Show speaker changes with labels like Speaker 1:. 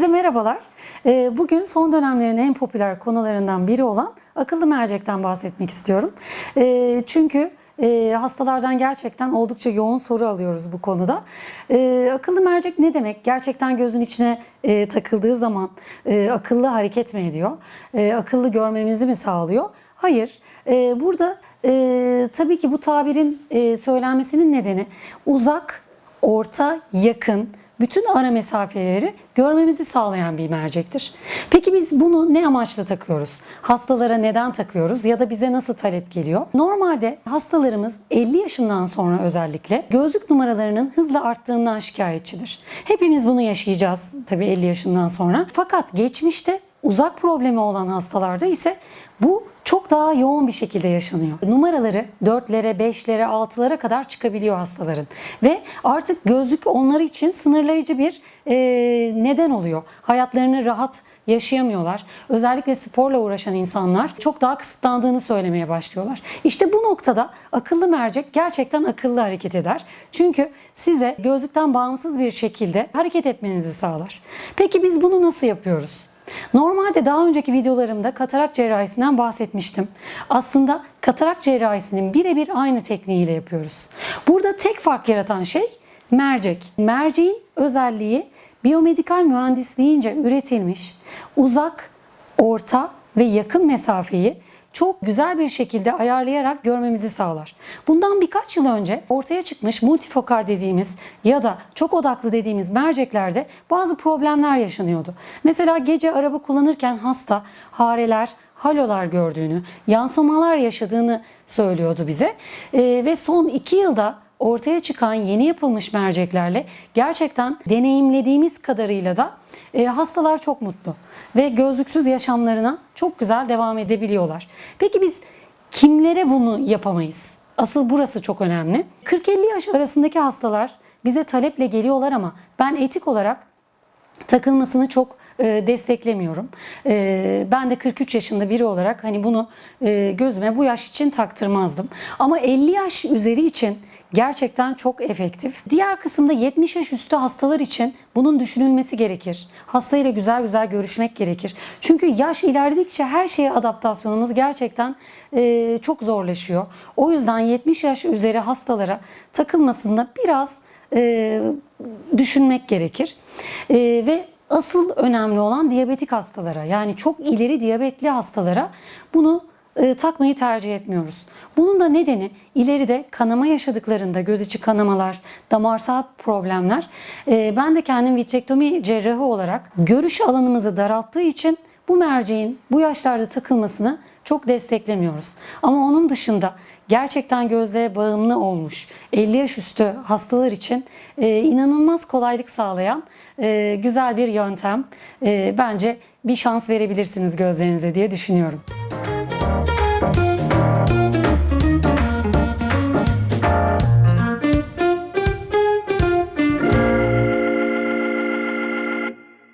Speaker 1: Merhabalar. Ee, Bugün son dönemlerin en popüler konularından biri olan akıllı mercekten bahsetmek istiyorum. Ee, Çünkü e, hastalardan gerçekten oldukça yoğun soru alıyoruz bu konuda. Ee, Akıllı mercek ne demek? Gerçekten gözün içine e, takıldığı zaman e, akıllı hareket mi ediyor? Akıllı görmemizi mi sağlıyor? Hayır. Burada tabii ki bu tabirin söylenmesinin nedeni uzak, orta, yakın, bütün ara mesafeleri görmemizi sağlayan bir mercektir. Peki biz bunu ne amaçla takıyoruz? Hastalara neden takıyoruz ya da bize nasıl talep geliyor? Normalde hastalarımız 50 yaşından sonra özellikle gözlük numaralarının hızla arttığından şikayetçidir. Hepimiz bunu yaşayacağız tabii 50 yaşından sonra. Fakat geçmişte uzak problemi olan hastalarda ise bu çok daha yoğun bir şekilde yaşanıyor. Numaraları 4'lere, 5'lere, 6'lara kadar çıkabiliyor hastaların. Ve artık gözlük onlar için sınırlayıcı bir e, neden oluyor. Hayatlarını rahat yaşayamıyorlar. Özellikle sporla uğraşan insanlar çok daha kısıtlandığını söylemeye başlıyorlar. İşte bu noktada akıllı mercek gerçekten akıllı hareket eder. Çünkü size gözlükten bağımsız bir şekilde hareket etmenizi sağlar. Peki biz bunu nasıl yapıyoruz? Normalde daha önceki videolarımda katarak cerrahisinden bahsetmiştim. Aslında katarak cerrahisinin birebir aynı tekniğiyle yapıyoruz. Burada tek fark yaratan şey mercek. Merceğin özelliği biyomedikal mühendisliğince üretilmiş uzak, orta ve yakın mesafeyi çok güzel bir şekilde ayarlayarak görmemizi sağlar. Bundan birkaç yıl önce ortaya çıkmış multifokal dediğimiz ya da çok odaklı dediğimiz merceklerde bazı problemler yaşanıyordu. Mesela gece araba kullanırken hasta hareler, halolar gördüğünü, yansımalar yaşadığını söylüyordu bize. Ee, ve son iki yılda ortaya çıkan yeni yapılmış merceklerle gerçekten deneyimlediğimiz kadarıyla da e, hastalar çok mutlu ve gözlüksüz yaşamlarına çok güzel devam edebiliyorlar. Peki biz kimlere bunu yapamayız? Asıl burası çok önemli. 40-50 yaş arasındaki hastalar bize taleple geliyorlar ama ben etik olarak takılmasını çok desteklemiyorum. E, ben de 43 yaşında biri olarak hani bunu e, gözüme bu yaş için taktırmazdım. Ama 50 yaş üzeri için gerçekten çok efektif. Diğer kısımda 70 yaş üstü hastalar için bunun düşünülmesi gerekir. Hastayla güzel güzel görüşmek gerekir. Çünkü yaş ilerledikçe her şeye adaptasyonumuz gerçekten e, çok zorlaşıyor. O yüzden 70 yaş üzeri hastalara takılmasında biraz e, düşünmek gerekir. E, ve asıl önemli olan diyabetik hastalara yani çok ileri diyabetli hastalara bunu e, takmayı tercih etmiyoruz. Bunun da nedeni ileride kanama yaşadıklarında göz içi kanamalar, damarsal problemler. E, ben de kendim vitrektomi cerrahı olarak görüş alanımızı daralttığı için bu merceğin bu yaşlarda takılmasını çok desteklemiyoruz. Ama onun dışında gerçekten gözlere bağımlı olmuş 50 yaş üstü hastalar için e, inanılmaz kolaylık sağlayan e, güzel bir yöntem. E, bence bir şans verebilirsiniz gözlerinize diye düşünüyorum.